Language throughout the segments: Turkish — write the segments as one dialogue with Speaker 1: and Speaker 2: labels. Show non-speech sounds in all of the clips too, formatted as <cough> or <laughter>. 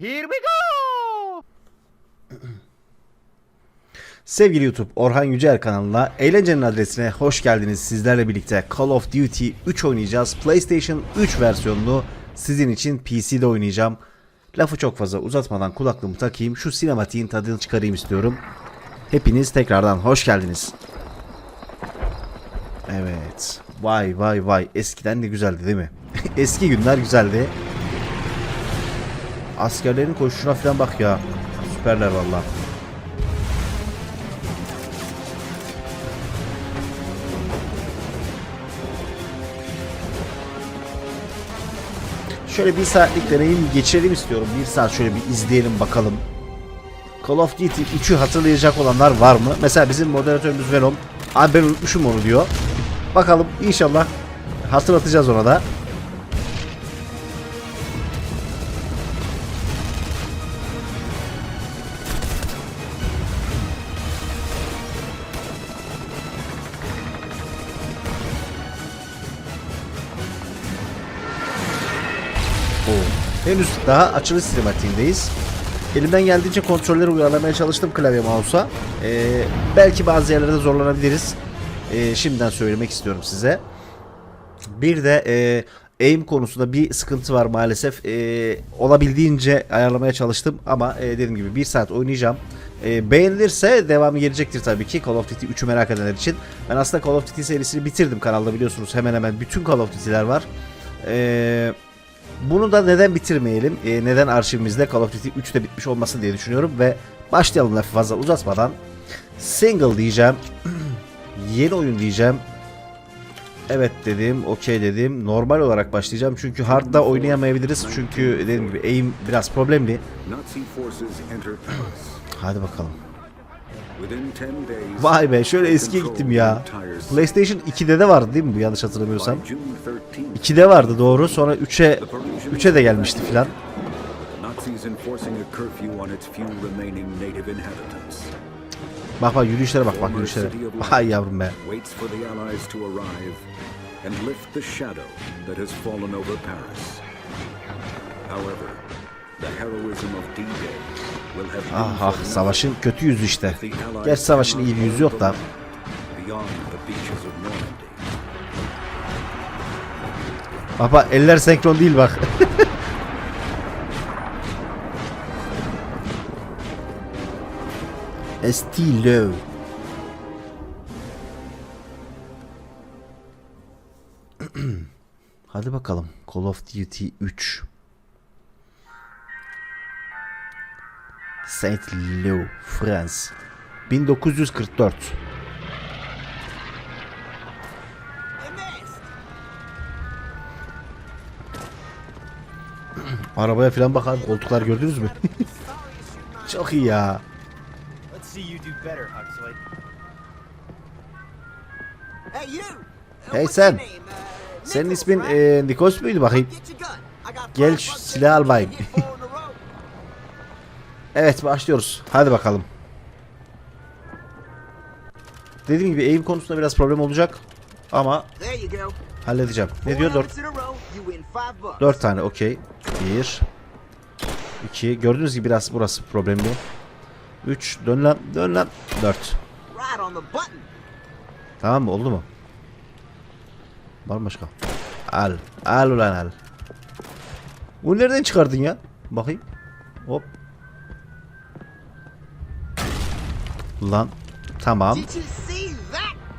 Speaker 1: Here we go. <clears throat>
Speaker 2: Sevgili YouTube, Orhan Yücel kanalına Eğlencenin adresine hoş geldiniz. Sizlerle birlikte Call of Duty 3 oynayacağız. PlayStation 3 versiyonunu sizin için PC'de oynayacağım. Lafı çok fazla uzatmadan kulaklığımı takayım. Şu sinematiğin tadını çıkarayım istiyorum. Hepiniz tekrardan hoş geldiniz. Evet. Vay vay vay. Eskiden de güzeldi değil mi? <laughs> Eski günler güzeldi. Askerlerin koşuşuna falan bak ya. Süperler vallahi. Şöyle bir saatlik deneyim geçirelim istiyorum. Bir saat şöyle bir izleyelim bakalım. Call of Duty 3'ü hatırlayacak olanlar var mı? Mesela bizim moderatörümüz Venom. Abi ben unutmuşum onu diyor. Bakalım inşallah hatırlatacağız ona da. Henüz daha açılış sinematiğindeyiz. Elimden geldiğince kontrolleri uyarlamaya çalıştım klavye mouse'a. Ee, belki bazı yerlerde zorlanabiliriz. Ee, şimdiden söylemek istiyorum size. Bir de e, aim konusunda bir sıkıntı var maalesef. E, olabildiğince ayarlamaya çalıştım ama e, dediğim gibi bir saat oynayacağım. E, beğenilirse devamı gelecektir tabii ki Call of Duty 3'ü merak edenler için. Ben aslında Call of Duty serisini bitirdim kanalda biliyorsunuz hemen hemen bütün Call of Duty'ler var. Eee bunu da neden bitirmeyelim? Ee, neden arşivimizde Call of Duty 3'te bitmiş olmasın diye düşünüyorum ve başlayalım lafı fazla uzatmadan. Single diyeceğim. <clears throat> Yeni oyun diyeceğim. Evet dedim, okey dedim. Normal olarak başlayacağım çünkü hardda oynayamayabiliriz çünkü dediğim gibi aim biraz problemli. Hadi bakalım.
Speaker 3: Within 10 days,
Speaker 2: Vay be şöyle eskiye gittim ya. PlayStation 2'de de vardı değil mi bu yanlış hatırlamıyorsam?
Speaker 3: by June 13th,
Speaker 2: 2'de vardı doğru sonra 3'e 3'e de gelmişti filan. Bak bak yürüyüşlere bak bak yürüyüşlere. Ay yavrum be.
Speaker 3: And lift the shadow that has fallen over Paris. However, the heroism of D-Day
Speaker 2: Ah ah savaşın kötü yüzü işte. Gerçi savaşın iyi bir yüzü yok da. Baba eller senkron değil bak. <laughs> Estilo. <clears throat> Hadi bakalım. Call of Duty 3. Saint Lô, France. 1944. <clears throat> Arabaya falan bak abi koltuklar gördünüz mü? <laughs> Çok iyi ya.
Speaker 4: Hey you!
Speaker 2: Hey
Speaker 4: what's
Speaker 2: sen.
Speaker 4: Uh,
Speaker 2: Senin ismin eee Nikos muydu bakayım? Gel şu silahı al bayım. Evet başlıyoruz. Hadi bakalım. Dediğim gibi aim konusunda biraz problem olacak. Ama halledeceğim. Ne diyor?
Speaker 4: helmets
Speaker 2: 4
Speaker 4: in a row, you win five bucks.
Speaker 2: 4 tane okey. 1 2 Gördüğünüz gibi biraz burası problemli. 3 dön lan dön lan 4
Speaker 4: Right on the button.
Speaker 2: Tamam mı? Oldu mu? Var mı başka? Al. Al ulan al. Bu nereden çıkardın ya? Bakayım. Hop. Lan. Tamam.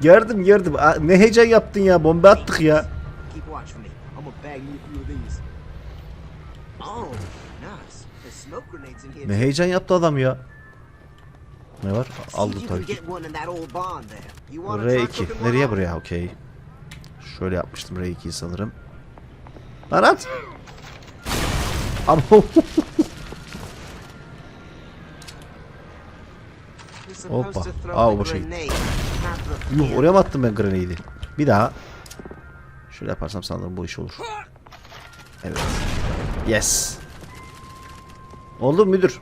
Speaker 2: Gördüm. Aa, Ne heyecan yaptın ya. Bomba attık ya.
Speaker 4: Oh.
Speaker 2: Ne heyecan yaptı adam ya. Ne var? Aldı tabii ki.
Speaker 4: get one in that old barn there. You wanna try
Speaker 2: R2.
Speaker 4: cooking one
Speaker 2: Nereye buraya? Okey. Şöyle yapmıştım R2'yi sanırım. Lan at. Ama <laughs> Hoppa. Aa, o boşa gitti. Yuh oraya mı attım ben grenade'i? Bir daha. Şöyle yaparsam sanırım bu iş olur. Evet. Yes. Oldu müdür?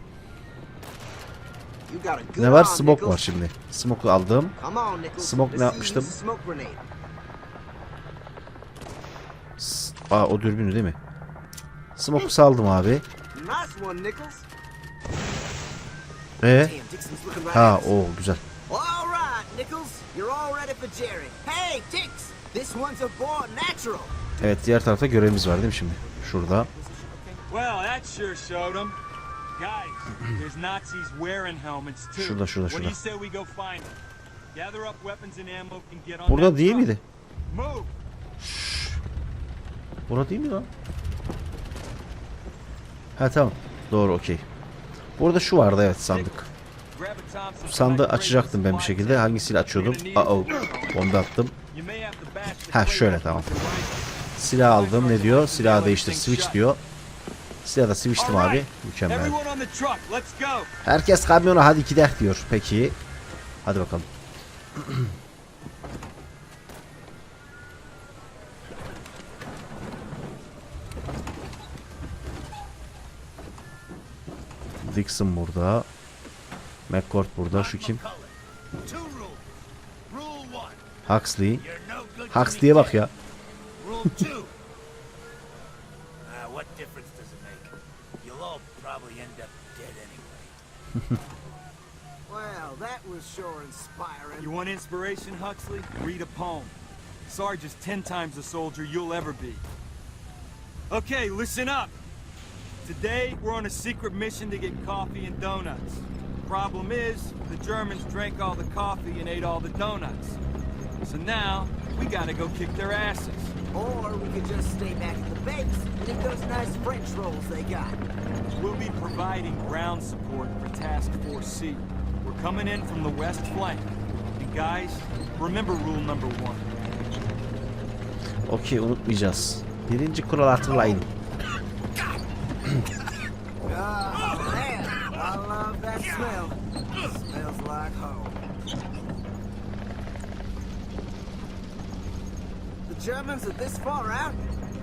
Speaker 2: Ne var? Smoke var şimdi. Smoke'u aldım. Smoke ne yapmıştım? Aa o dürbünü değil mi? Smoke'u saldım abi. E
Speaker 4: right
Speaker 2: ha o güzel.
Speaker 4: All right, Nichols, you're all ready for Jerry. Hey, Dix, this one's a born natural.
Speaker 2: Evet diğer tarafta görevimiz var değil mi şimdi? Şurada.
Speaker 5: Well, that sure showed them. Guys, there's Nazis wearing helmets too.
Speaker 2: Şurada, şurada,
Speaker 5: What do you
Speaker 2: şurada.
Speaker 5: say we go find them? Gather up weapons and ammo and get on
Speaker 2: Burada değil miydi? Burada değil mi lan? Ha tamam. Doğru okey. Burada şu vardı evet sandık. Sandığı açacaktım ben bir şekilde. Hangisiyle açıyordum? Aa onu da attım. Ha şöyle tamam. Silah aldım. Ne diyor? Silahı değiştir. Switch diyor. Silahı da switch'tim abi. Mükemmel. Herkes kamyona hadi gidelim diyor. Peki. Hadi bakalım. <clears throat> Dixon burada. McCord burada. Şu kim? Huxley.
Speaker 1: you're no good to
Speaker 2: Huxley'e bak ya.
Speaker 1: Rule two. What difference does it make? You'll all probably end up dead anyway.
Speaker 4: Well, that was sure inspiring.
Speaker 5: You want inspiration, Huxley? Read a poem. Sarge is ten times the soldier you'll ever be. Okay, listen up. Today, we're on a secret mission to get coffee and donuts. Problem is, the Germans drank all the coffee and ate all the donuts. So now, we gotta go kick their asses.
Speaker 4: Or we could just stay back at the base and eat those nice French rolls they got.
Speaker 5: We'll be providing ground support for Task Force C. We're coming in from the west flank. And guys, remember rule number one.
Speaker 2: Okey unutmayacağız. Birinci kural hatırlayın.
Speaker 4: Smell. Smells like home. The Germans are this far out?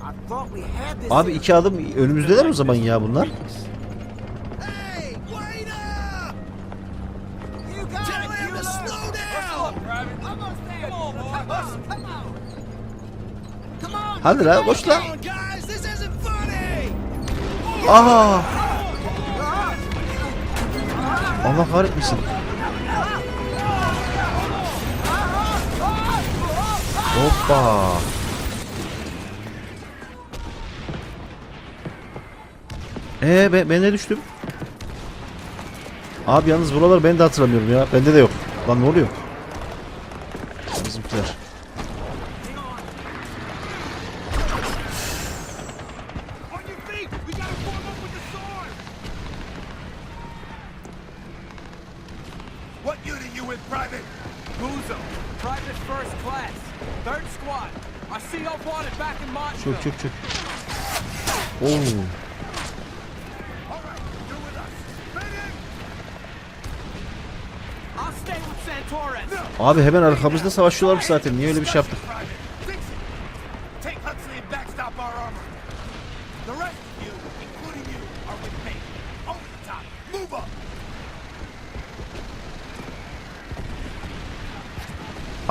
Speaker 4: I thought we had this.
Speaker 2: Abi iki adım önümüzdeler o zaman ya bunlar. Hadi la koş la. Aa! Allah kahretmesin. Hoppa. Ee ben, ben ne düştüm? Abi yalnız buraları ben de hatırlamıyorum ya. Bende de yok. Lan ne oluyor? Çök çök çök. Oo. Abi hemen arkamızda savaşıyorlarmış zaten. Niye öyle bir şey yaptık?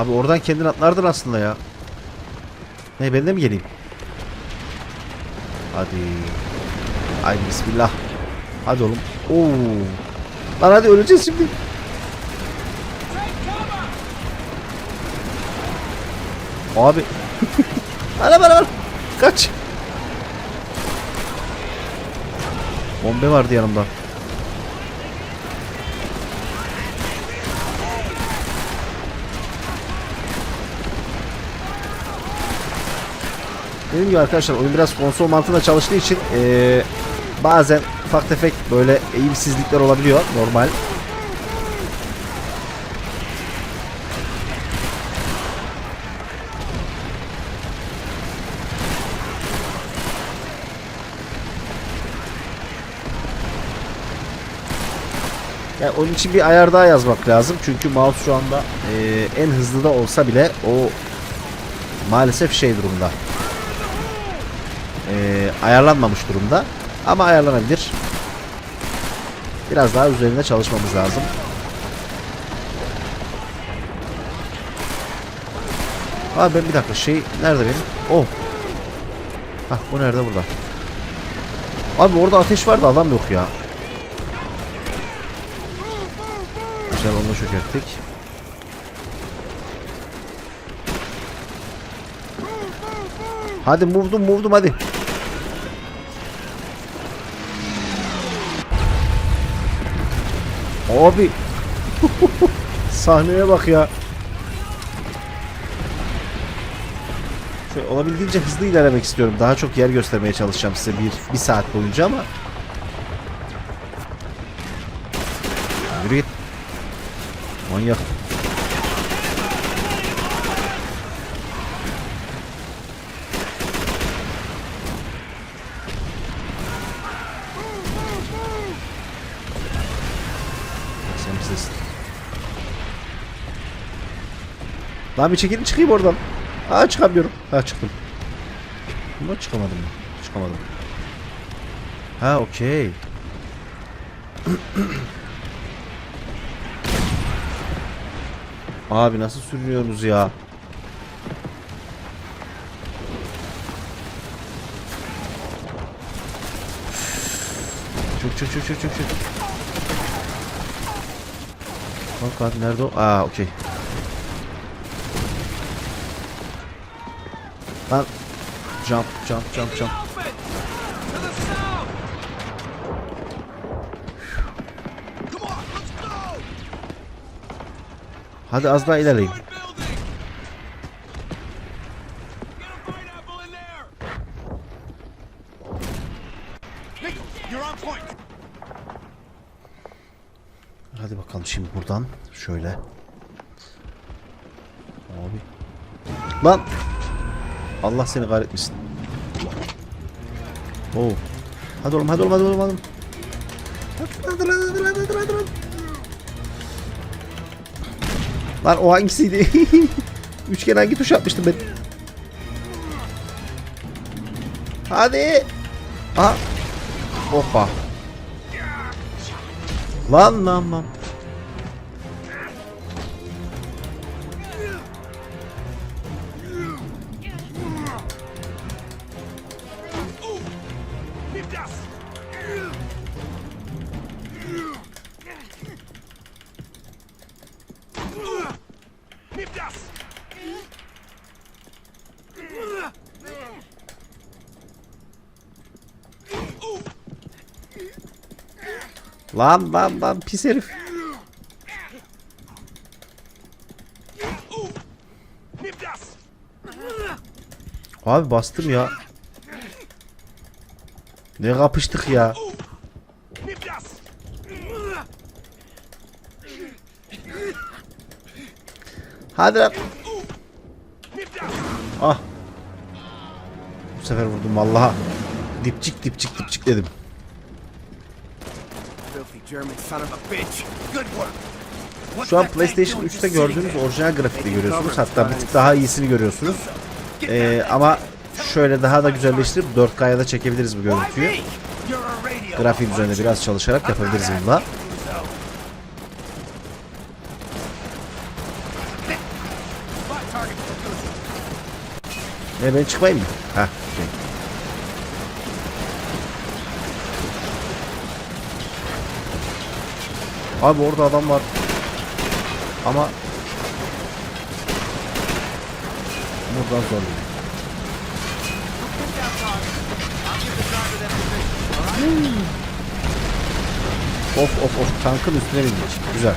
Speaker 2: Abi oradan kendin atlardın aslında ya. Ne ben de mi geleyim? Hadi. Haydi bismillah. Hadi oğlum. Oo. Lan hadi öleceğiz şimdi. Abi. <laughs> Ana bana bana. Kaç. Bombe vardı yanımda. Dediğim gibi arkadaşlar oyun biraz konsol mantığında çalıştığı için eee, bazen ufak tefek böyle eğimsizlikler olabiliyor normal. Yani onun için bir ayar daha yazmak lazım. Çünkü mouse şu anda eee, en hızlı da olsa bile o maalesef şey durumda. Eee, ayarlanmamış durumda. Ama ayarlanabilir. Biraz daha üzerinde çalışmamız lazım. Abi ben bir dakika şey nerede benim? Oh. Hah bu nerede burada? Abi orada ateş var da adam yok ya. Güzel onu çökerttik. Hadi movdum movdum hadi. Abi. Sahneye bak ya. Şöyle olabildiğince hızlı ilerlemek istiyorum. Daha çok yer göstermeye çalışacağım size bir, bir saat boyunca ama. Yürü git. Manyak. Lan bir çekilin çıkayım oradan. Aa çıkamıyorum. Ha çıktım. Ama çıkamadım. Çıkamadım. Ha okey. <clears throat> Abi nasıl sürünüyorsunuz ya? Çık çık çık çık çık çık. Bak abi nerede o? Aa okey. Lan jump jump jump jump. Hadi az daha ilerleyin. Hadi bakalım şimdi buradan şöyle. Abi. Lan. Allah seni kahretmesin. Oo. Hadi oğlum hadi oğlum hadi oğlum hadi. Hadi, hadi, hadi, hadi, hadi, hadi. Lan o hangisiydi? <laughs> Üçgen hangi tuş atmıştım ben? Hadi. Aha. Hoppa. Lan lan lan.
Speaker 1: Mipdas!
Speaker 2: Lan lan lan pis herif. Abi bastım ya. Ne kapıştık ya. Hadi lan. Ah. Bu sefer vurdum vallaha. Dipçik dipçik dipçik dedim. Şu an PlayStation
Speaker 1: doing
Speaker 2: 3'te
Speaker 1: just sitting
Speaker 2: gördüğünüz orijinal grafikte görüyorsunuz. Hatta bir tık daha iyisini görüyorsunuz. Ee, ama şöyle daha da güzelleştirip 4K'ya da çekebiliriz bu görüntüyü. Grafiğin üzerinde biraz çalışarak yapabiliriz bununla. E ben çıkmayayım mı? Heh. Şey. Abi orada adam var. Ama buradan zor. Of of of tankın üstüne binmiş. Güzel.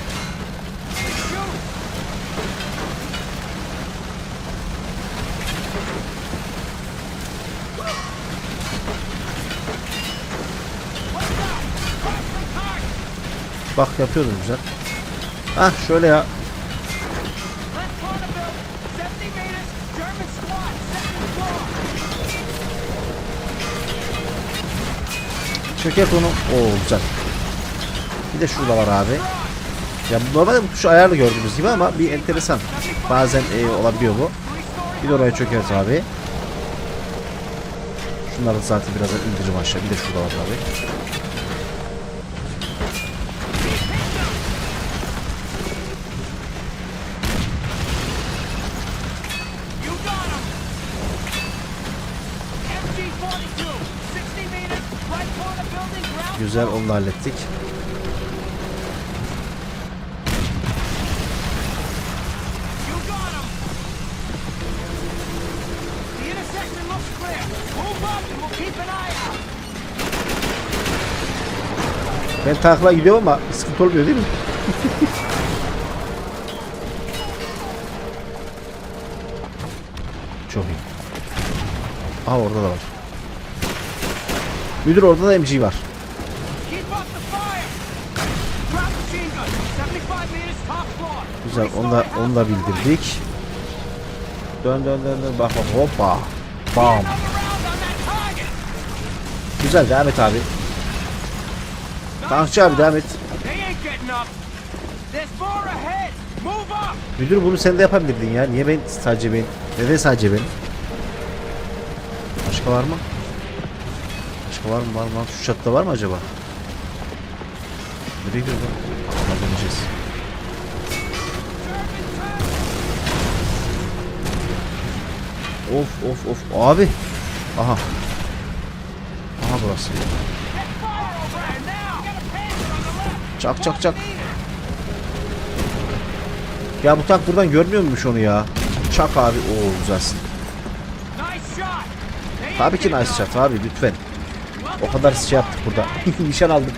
Speaker 2: Bak yapıyordum güzel. Hah şöyle ya. Çöket onu. Oo güzel. Bir de şurada var abi. Ya normalde bu tuş ayarlı gördüğünüz gibi ama bir enteresan. Bazen e, olabiliyor bu. Bir de oraya çökert abi. Şunları zaten birazdan indireceğim aşağı. Bir de şurada var abi. Güzel onu da hallettik. Ben takla gidiyorum ama sıkıntı olmuyor değil mi? <laughs> Çok iyi. Aha orada da var. Müdür orada da MG var. Güzel onu da, onu da bildirdik. Dön dön dön dön bak bak hoppa. Bam. Güzel devam et abi. Tankçı abi devam et. Müdür bunu sen de yapabilirdin ya. Niye ben sadece ben? Neden sadece ben? Başka var mı? Başka var mı? Var mı? Şu çatıda var mı acaba? Nereye gidiyor lan? Döneceğiz. Of of of. Abi. Aha. Aha burası. Çak çak çak. Ya bu tank buradan görmüyor muymuş onu ya? Çak abi. Oo güzelsin. Tabii ki nice shot abi lütfen. O kadar şey yaptık burada. <laughs> Nişan aldık.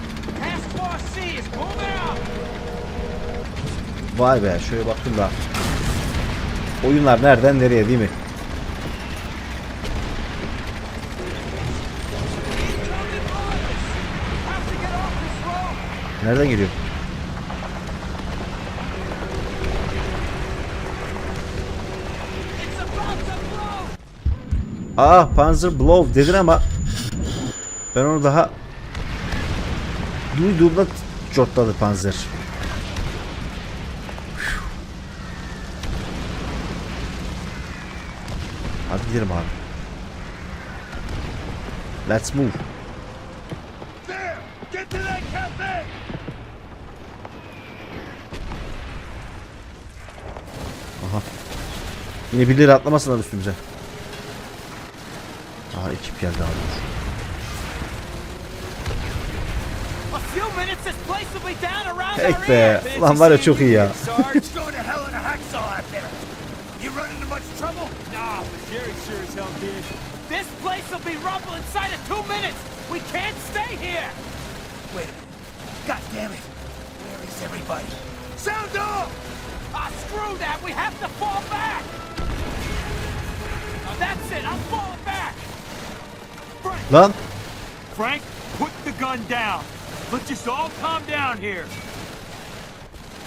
Speaker 2: Vay be şöyle baktım da. Oyunlar nereden nereye değil mi? Nereden geliyor? Aa Panzer Blow dedin ama ben onu daha duyduğumda cortladı Panzer. Hadi gidelim abi. Let's move. Yine birileri atlamasınlar üstümüze. Aha ekip geldi abi.
Speaker 1: Tek be.
Speaker 2: Lan var ya çok iyi ya.
Speaker 1: This place will be rumble inside of two minutes. We can't stay here. Wait. God damn it. Where is everybody? Sound off! Ah, screw that. We have to fall back.
Speaker 2: Lan
Speaker 5: Frank, put the gun down. Let's just all calm down here.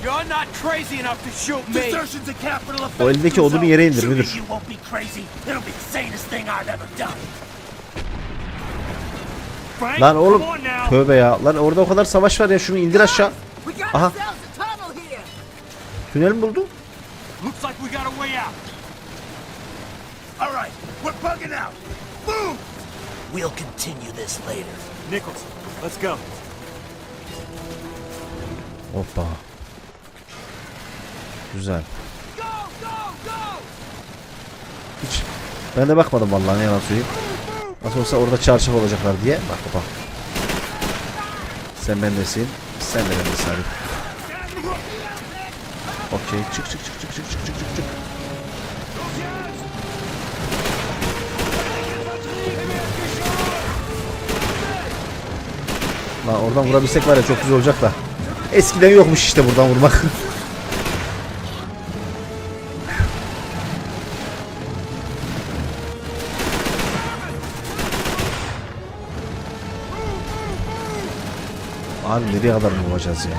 Speaker 1: You're not crazy enough to shoot me. Desertion's a capital offense.
Speaker 2: O elindeki odunu yere indir, müdür.
Speaker 1: You won't be crazy. It'll be the sanest thing I've ever done.
Speaker 5: Frank,
Speaker 2: lan oğlum
Speaker 5: come on now.
Speaker 2: tövbe ya. Lan orada o kadar savaş var ya şunu indir aşağı. Aha. Tünel mi buldun?
Speaker 5: Looks like we got a way out.
Speaker 1: We're bugging out. Move! We'll continue this later.
Speaker 5: Nichols, let's go.
Speaker 2: Hoppa. Güzel.
Speaker 1: Go, go, go!
Speaker 2: Hiç ben de bakmadım vallahi ne yalan söyleyeyim. Nasıl olsa orada çarşaf olacaklar diye. Bak bak. Sen bendesin. Sen de bendesin hadi. Okey. Çık çık çık çık çık çık çık çık Lan oradan vurabilsek var ya çok güzel olacak da. Eskiden yokmuş işte buradan vurmak. <laughs> Abi nereye kadar vuracağız ya?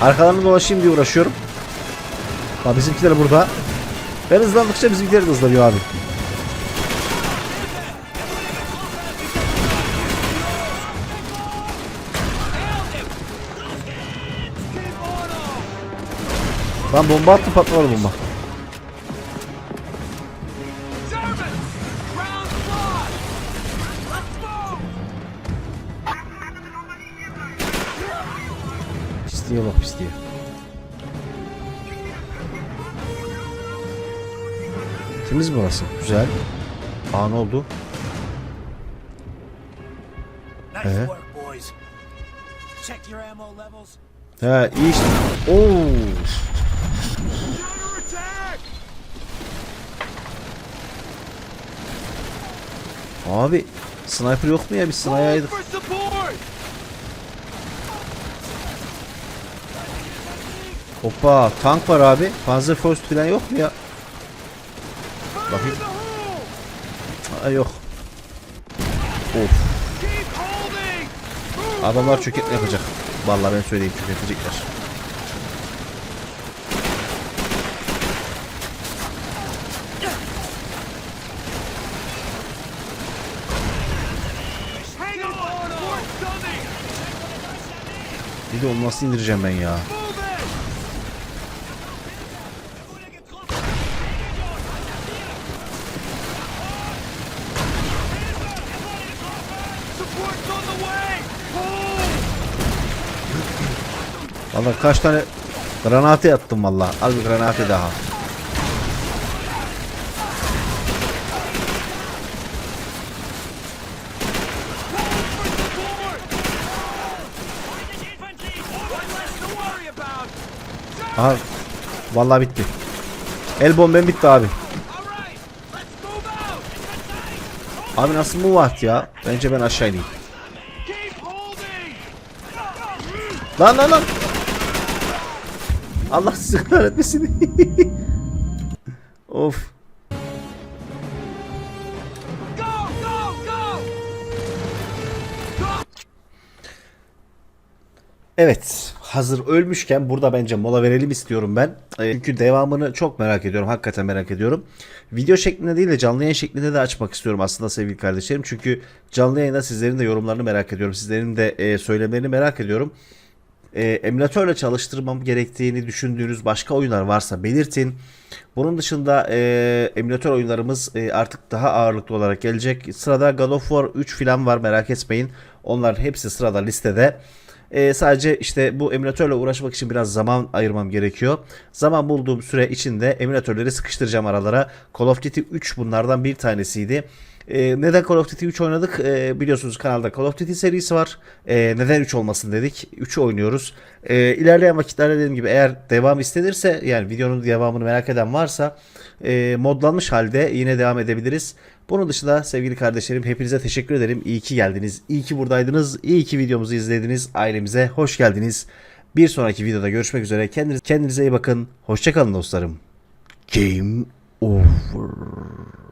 Speaker 2: Arkalarını dolaşayım diye uğraşıyorum. Bak bizimkiler burada. Ben hızlandıkça bizimkiler de hızlanıyor abi. Lan bomba attı patlamadı bomba. Güzel. Aa ne oldu?
Speaker 1: Levels.
Speaker 2: He iyi işte. Oo. Abi sniper yok mu ya? Biz sniper'ydık. Hoppa tank var abi. Panzerfaust falan yok mu ya? Bakayım.
Speaker 1: The hole!
Speaker 2: Aa, yok. Of. Adamlar çöketme yapacak. Vallahi ben söyleyeyim çöketecekler. Bir de onu nasıl indireceğim ben ya?
Speaker 1: Move it! Support's on the way! Hold!
Speaker 2: Vallahi kaç tane granate attım vallahi. Al bir granate daha. Aha. Vallahi bitti. El bombem bitti abi. Abi nasıl bu vaat ya? Bence ben aşağı ineyim. Lan lan lan. Allah sizi kahretmesin. <laughs> of. Evet. Hazır ölmüşken burada bence mola verelim istiyorum ben. Ee, Çünkü devamını çok merak ediyorum. Hakikaten merak ediyorum. Video şeklinde değil de canlı yayın şeklinde de açmak istiyorum aslında sevgili kardeşlerim. Çünkü canlı yayında sizlerin de yorumlarını merak ediyorum. Sizlerin de e, söylemlerini merak ediyorum. E, emülatörle çalıştırmam gerektiğini düşündüğünüz başka oyunlar varsa belirtin. Bunun dışında e, emülatör oyunlarımız e, artık daha ağırlıklı olarak gelecek. Sırada God of War 3 falan var merak etmeyin. Onların hepsi sırada listede. E, sadece işte bu emülatörle uğraşmak için biraz zaman ayırmam gerekiyor. Zaman bulduğum süre içinde emülatörleri sıkıştıracağım aralara. Call of Duty 3 bunlardan bir tanesiydi. E, neden Call of Duty 3 oynadık? E, biliyorsunuz kanalda Call of Duty serisi var. E, neden 3 olmasın dedik. 3'ü oynuyoruz. E, ilerleyen vakitlerde dediğim gibi eğer devam istenirse yani videonun devamını merak eden varsa e, modlanmış halde yine devam edebiliriz. Bunun dışında sevgili kardeşlerim hepinize teşekkür ederim. İyi ki geldiniz. İyi ki buradaydınız. İyi ki videomuzu izlediniz. Ailemize hoş geldiniz. Bir sonraki videoda görüşmek üzere. Kendinize, kendinize iyi bakın. Hoşçakalın dostlarım. Game over.